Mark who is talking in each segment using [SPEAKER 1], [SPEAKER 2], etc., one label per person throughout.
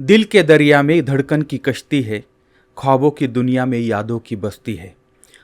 [SPEAKER 1] दिल के दरिया में धड़कन की कश्ती है ख्वाबों की दुनिया में यादों की बस्ती है।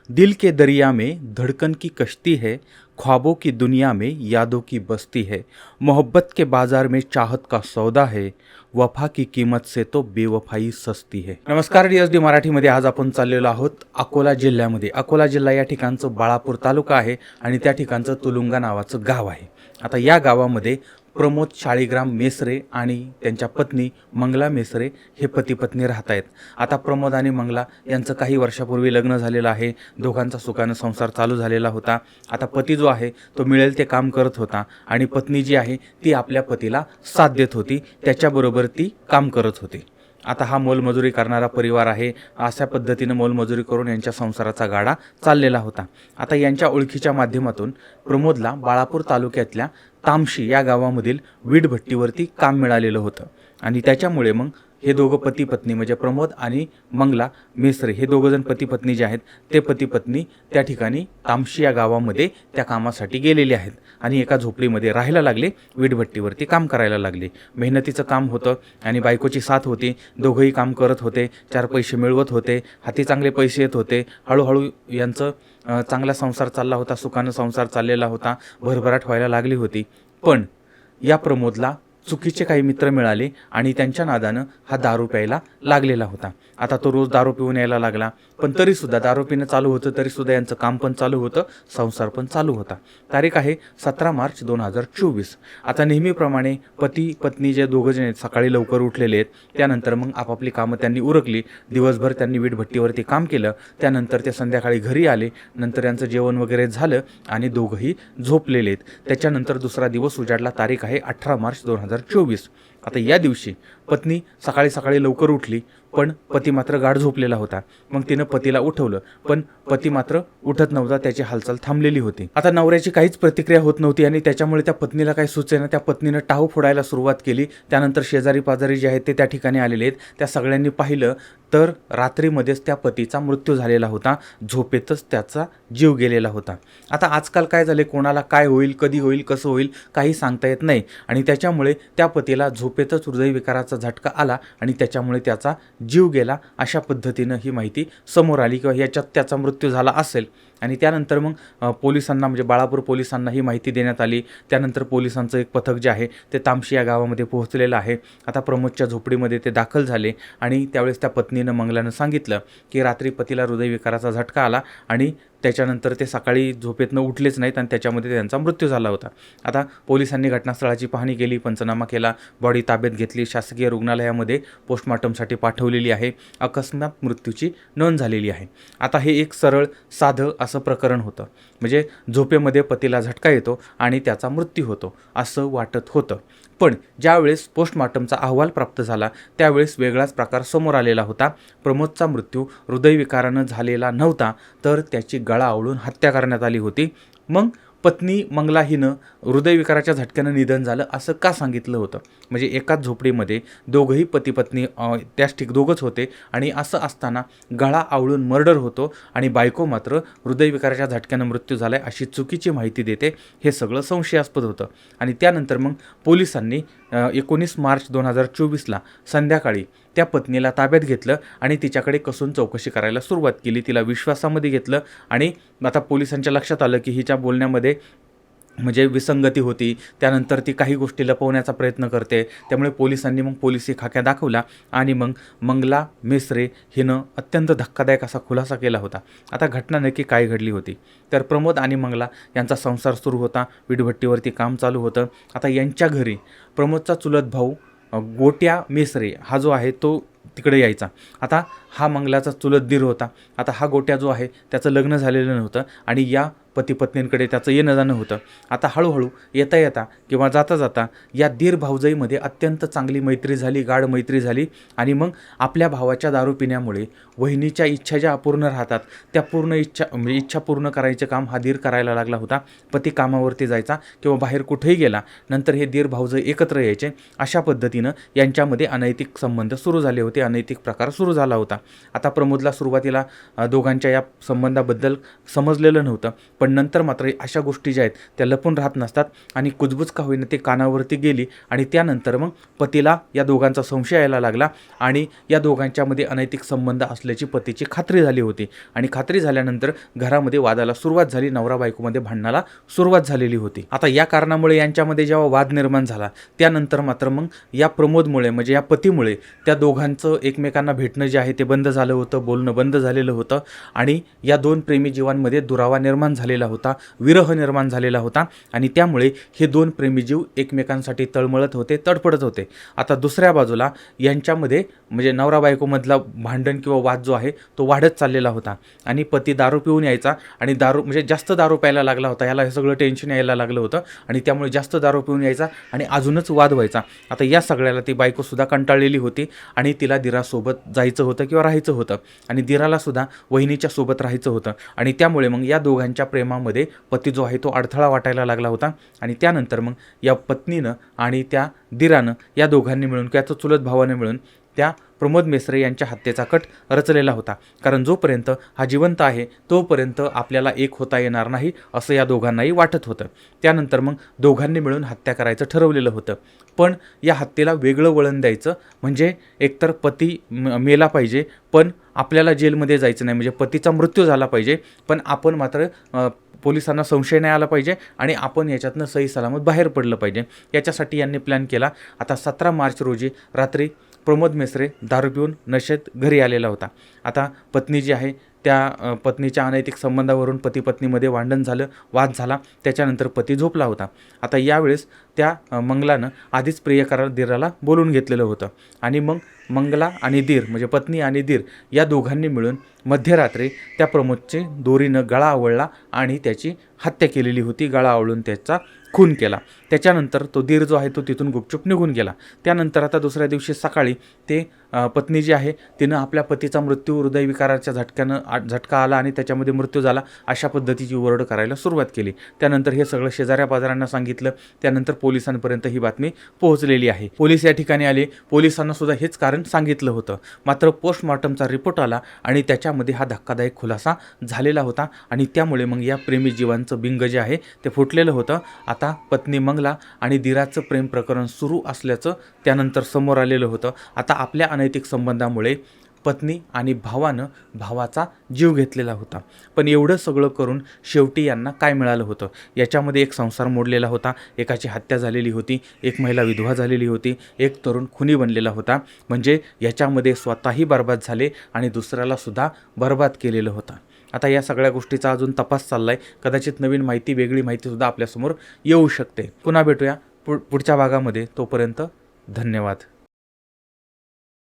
[SPEAKER 1] दिल के दरिया में धड़कन की कश्ती है ख्वाबों की दुनिया में यादों की बस्ती है। मोहब्बत के बाजार में चाहत का सौदा है वफा की किंमत से तो बेवफाई सस्ती है। नमस्कार डी एस डी मराठीमध्ये आज आपण चाललेलो आहोत अकोला जिल्ह्यामध्ये. अकोला जिल्हा या ठिकाणचं बाळापूर तालुका आहे आणि त्या ठिकाणचं तुलुंगा नावाचं गाव आहे. आता या गावामध्ये प्रमोद शाळीग्राम मेसरे आणि त्यांच्या पत्नी मंगला मेसरे हे पती पत्नी राहत आहेत आता प्रमोद आणि मंगला यांचं काही वर्षापूर्वी लग्न झालेलं आहे. दोघांचा सुखानं संसार चालू झालेला होता. आता पती जो आहे तो मिळेल ते काम करत होता आणि पत्नी जी आहे ती आपल्या पतीला साथ देत होती. त्याच्याबरोबर ती काम करत होती. आता हा मोलमजुरी करणारा परिवार आहे. अशा पद्धतीनं मोलमजुरी करून यांच्या संसाराचा गाडा चाललेला होता. आता यांच्या ओळखीच्या माध्यमातून प्रमोदला बाळापूर तालुक्यातल्या तामशी या गावामधील वीटभट्टीवरती काम मिळालेलं होतं. आणि त्याच्यामुळे मग हे दोघं पती पत्नी म्हणजे प्रमोद आणि मंगला मेसरे हे दोघं जण पती पत्नी जे आहेत ते पती पत्नी त्या ठिकाणी तामशी या गावामध्ये त्या कामासाठी गेलेले आहेत. आणि एका झोपडीमध्ये राहायला लागले वीटभट्टीवरती काम करायला लागले. मेहनतीचं काम होतं आणि बायकोची साथ होती. दोघंही काम करत होते चार पैसे मिळवत होते हाती चांगले पैसे येत होते. हळूहळू यांचं चांगला संसार चालला होता सुखानं संसार चाललेला होता भरभराट व्हायला लागली होती. पण या प्रमोदला चुकीचे काही मित्र मिळाले आणि त्यांच्या नादानं हा दारू प्यायला लागलेला होता. आता तो रोज दारू पिऊन यायला लागला. पण तरीसुद्धा दारू पिणं चालू होतं तरीसुद्धा यांचं काम पण चालू होतं संसार पण चालू होता. तारीख आहे सतरा मार्च दोन हजार चोवीस. आता नेहमीप्रमाणे पती पत्नी जे दोघं जण आहेत सकाळी लवकर उठलेले आहेत त्यानंतर मग आपापली कामं त्यांनी उरकली. दिवसभर त्यांनी वीटभट्टीवरती काम केलं. त्यानंतर ते संध्याकाळी घरी आले. नंतर यांचं जेवण वगैरे झालं आणि दोघंही झोपलेले आहेत. त्याच्यानंतर दुसरा दिवस उजाडला. तारीख आहे अठरा मार्च दोन हजार चोवीस. आता या दिवशी पत्नी सकाळी सकाळी लवकर उठली पण पती मात्र गाढ झोपलेला होता. मग तिनं पतीला उठवलं. पण पती मात्र उठत नव्हता त्याची हालचाल थांबलेली होती. आता नवऱ्याची काहीच प्रतिक्रिया होत नव्हती आणि त्याच्यामुळे त्या पत्नीला काही सुचेना त्या पत्नीनं टाहू फोडायला सुरुवात केली. त्यानंतर शेजारी पाजारी जे आहेत ते त्या ठिकाणी आलेले आहेत. त्या सगळ्यांनी पाहिलं तर रात्रीमध्येच त्या पतीचा मृत्यू झालेला होता. झोपेतच त्याचा जीव गेलेला होता. आता आजकाल काय झाले कोणाला काय होईल? कधी होईल? कसं होईल? काही सांगता येत नाही. आणि त्याच्यामुळे त्या पतीला झोपेतच हृदयविकाराचा झटका आला आणि त्याच्यामुळे त्याचा जीव गेला अशा पद्धतीनं ही माहिती समोर आली किंवा याच्यात त्याचा मृत्यू झाला असेल आणि त्यानंतर मग पोलिसांना म्हणजे बाळापूर पोलिसांना ही माहिती देण्यात आली. त्यानंतर पोलिसांचं एक पथक जे आहे ते तामशी या गावामध्ये पोहोचलेलं आहे. आता प्रमोदच्या झोपडीमध्ये ते दाखल झाले आणि त्यावेळेस त्या पत्नीनं मंगलानं सांगितलं की रात्री पतीला हृदयविकाराचा झटका आला आणि त्याच्यानंतर ते सकाळी झोपेतनं उठलेच नाहीत आणि त्याच्यामध्ये त्यांचा मृत्यू झाला होता. आता पोलिसांनी घटनास्थळाची पाहणी केली पंचनामा केला बॉडी ताब्यात घेतली शासकीय रुग्णालयामध्ये पोस्टमॉर्टमसाठी पाठवलेली आहे. अकस्मात मृत्यूची नोंद झालेली आहे. आता हे एक सरळ साधं असं प्रकरण होतं. म्हणजे झोपेमध्ये पतीला झटका येतो आणि त्याचा मृत्यू होतो असं वाटत होतं. पण ज्यावेळेस पोस्टमॉर्टमचा अहवाल प्राप्त झाला त्यावेळेस वेगळाच प्रकार समोर आलेला होता. प्रमोदचा मृत्यू हृदयविकारानं झालेला नव्हता तर त्याची गळा आवळून हत्या करण्यात आली होती. मग पत्नी मंगला हिनं हृदयविकाराच्या झटक्यानं निधन झालं असं का सांगितलं होतं? म्हणजे एकाच झोपडीमध्ये दोघंही पती पत्नी त्याच ठिक दोघंच होते आणि असं असताना गळा आवळून मर्डर होतो आणि बायको मात्र हृदयविकाराच्या झटक्यानं मृत्यू झाला अशी चुकीची माहिती देते हे सगळं संशयास्पद होतं. आणि त्यानंतर मग पोलिसांनी एकोणीस मार्च दोन हजार चोवीसला संध्याकाळी त्या पत्नीला ताब्यात घेतलं आणि तिच्याकडे कसून चौकशी करायला सुरुवात केली. तिला विश्वासामध्ये घेतलं आणि आता पोलिसांच्या लक्षात आलं की हिच्या बोलण्यामध्ये म्हणजे विसंगती होती. त्यानंतर ती काही गोष्टी लपवण्याचा प्रयत्न करते. त्यामुळे पोलिसांनी मग पोलिसी खाक्या दाखवला आणि मग मंगला मेसरे हिनं अत्यंत धक्कादायक असा खुलासा केला होता. आता घटना नक्की काय घडली होती? तर प्रमोद आणि मंगला यांचा संसार सुरू होता. वीटभट्टीवरती काम चालू होतं. आता यांच्या घरी प्रमोदचा चुलत भाऊ गोट्या मेसरे हा जो आहे तो तिकडे यायचा. आता हा मंगलाचा चुलत दीर होता. आता हा गोट्या जो आहे त्याचं लग्न झालेलं नव्हतं आणि या पती पत्नींकडे त्याचं येणं जाणं होतं. आता हळूहळू येता येता किंवा जाता जाता या दीर भाऊजाईमध्ये अत्यंत चांगली मैत्री झाली गाढ मैत्री झाली आणि मग आपल्या भावाच्या दारू पिण्यामुळे वहिनीच्या इच्छा ज्या अपूर्ण राहतात त्या पूर्ण इच्छा म्हणजे इच्छा पूर्ण करायचं काम हा दीर करायला लागला होता. पती कामावरती जायचा किंवा बाहेर कुठेही गेला नंतर हे दीर भाऊजई एकत्र यायचे. अशा पद्धतीनं यांच्यामध्ये अनैतिक संबंध सुरू झाले होते अनैतिक प्रकार सुरू झाला होता. आता प्रमोदला सुरुवातीला दोघांच्या या संबंधाबद्दल समजलेलं नव्हतं पण पण नंतर मात्र अशा गोष्टी ज्या आहेत त्या लपून राहत नसतात आणि कुजबुज का होईना ते कानावरती गेली आणि त्यानंतर मग पतीला या दोघांचा संशय यायला लागला आणि या दोघांच्यामध्ये अनैतिक संबंध असल्याची पतीची खात्री झाली होती. आणि खात्री झाल्यानंतर घरामध्ये वादाला सुरुवात झाली नवरा बायकोमध्ये भांडणाला सुरुवात झालेली होती. आता या कारणामुळे यांच्यामध्ये जेव्हा वाद निर्माण झाला त्यानंतर मात्र मग या प्रमोदमुळे म्हणजे या पतीमुळे त्या दोघांचं एकमेकांना भेटणं जे आहे ते बंद झालं होतं बोलणं बंद झालेलं होतं आणि या दोन प्रेमी जीवांमध्ये दुरावा निर्माण झालेला होता विरह निर्माण झालेला होता आणि त्यामुळे हे दोन प्रेमीजीव एकमेकांसाठी तळमळत होते तडफडत होते. आता दुसऱ्या बाजूला यांच्यामध्ये म्हणजे नवरा बायकोमधला भांडण किंवा वाद जो आहे तो वाढत चाललेला होता. आणि पती दारू पिऊन यायचा आणि दारू म्हणजे जास्त दारू प्यायला लागला होता. याला हे सगळं टेन्शन यायला लागलं होतं आणि त्यामुळे जास्त दारू पिऊन यायचा आणि अजूनच वाद व्हायचा. आता या सगळ्याला ती बायकोसुद्धा कंटाळलेली होती आणि तिला दिरासोबत जायचं होतं किंवा राहायचं होतं. आणि दिरालासुद्धा वहिनीच्या सोबत राहायचं होतं. आणि त्यामुळे मग या दोघांच्या प्रेमामध्ये पती जो आहे तो अडथळा वाटायला लागला होता. आणि त्यानंतर मग या पत्नीनं आणि त्या दिरानं या दोघांनी मिळून किंवा तो चुलत भावाने मिळून त्या प्रमोद मेसरे यांच्या हत्येचा कट रचलेला होता. कारण जोपर्यंत हा जिवंत आहे तोपर्यंत आपल्याला एक होता येणार नाही असं या दोघांनाही वाटत होतं. त्यानंतर मग दोघांनी मिळून हत्या करायचं ठरवलेलं होतं. पण या हत्येला वेगळं वळण द्यायचं म्हणजे एकतर पती म- मेला पाहिजे पण आपल्याला जेलमध्ये जायचं नाही. म्हणजे पतीचा मृत्यू झाला पाहिजे पण आपण मात्र पोलिसांना संशय नाही आला पाहिजे आणि आपण याच्यातनं सही सलामत बाहेर पडलं पाहिजे. याच्यासाठी यांनी प्लॅन केला. आता सतरा मार्च रोजी रात्री प्रमोद मेसरे दारू पिऊन नशेत घरी आलेला होता. आता पत्नी जी आहे त्या पत्नीच्या अनैतिक संबंधावरून पती पत्नीमध्ये भांडण झालं वाद झाला. त्याच्यानंतर पती झोपला होता. आता यावेळेस त्या मंगलानं आधीच प्रियकरा दिराला बोलून घेतलेलं होतं. आणि मग मंगला आणि दीर म्हणजे पत्नी आणि दीर या दोघांनी मिळून मध्यरात्री त्या प्रमोदचे दोरीनं गळा आवळला आणि त्याची हत्या केलेली होती. गळा आवळून त्याचा खून केला. त्याच्यानंतर तो दीर जो आहे तो तिथून गुपचूप निघून गेला. त्यानंतर आता दुसऱ्या दिवशी सकाळी ते पत्नी जी आहे तिनं आपल्या पतीचा मृत्यू हृदयविकाराच्या झटक्यानं झटका आला आणि त्याच्यामध्ये मृत्यू झाला अशा पद्धतीची ओरड करायला सुरुवात केली. त्यानंतर हे सगळं शेजाऱ्या पाजाऱ्यांना सांगितलं. त्यानंतर पोलिसांपर्यंत ही बातमी पोहोचलेली आहे. पोलीस या ठिकाणी आले. पोलिसांना सुद्धा हेच कारण सांगितलं होतं. मात्र पोस्टमॉर्टमचा रिपोर्ट आला आणि त्याच्यामध्ये हा धक्कादायक खुलासा झालेला होता आणि त्यामुळे मग या प्रेमी जीवांचं बिंग जे आहे ते फुटलेलं होतं. आता पत्नी मंगला आणि दिराचं प्रेम प्रकरण सुरू असल्याचं त्यानंतर समोर आलेलं होतं. आता आपल्या अनैतिक संबंधामुळे पत्नी आणि भावानं भावाचा जीव घेतलेला होता. पण एवढं सगळं करून शेवटी यांना काय मिळालं होतं? याच्यामध्ये एक संसार मोडलेला होता. एकाची हत्या झालेली होती. एक महिला विधवा झालेली होती. एक तरुण खुनी बनलेला होता. म्हणजे याच्यामध्ये स्वतःही बर्बाद झाले आणि दुसऱ्याला सुद्धा बर्बाद केलेलं होतं. आता या सगळ्या गोष्टीचा अजून तपास चालला आहे कदाचित नवीन माहिती वेगळी माहितीसुद्धा आपल्यासमोर येऊ शकते. पुन्हा भेटूया पु पुढच्या भागामध्ये. तोपर्यंत धन्यवाद.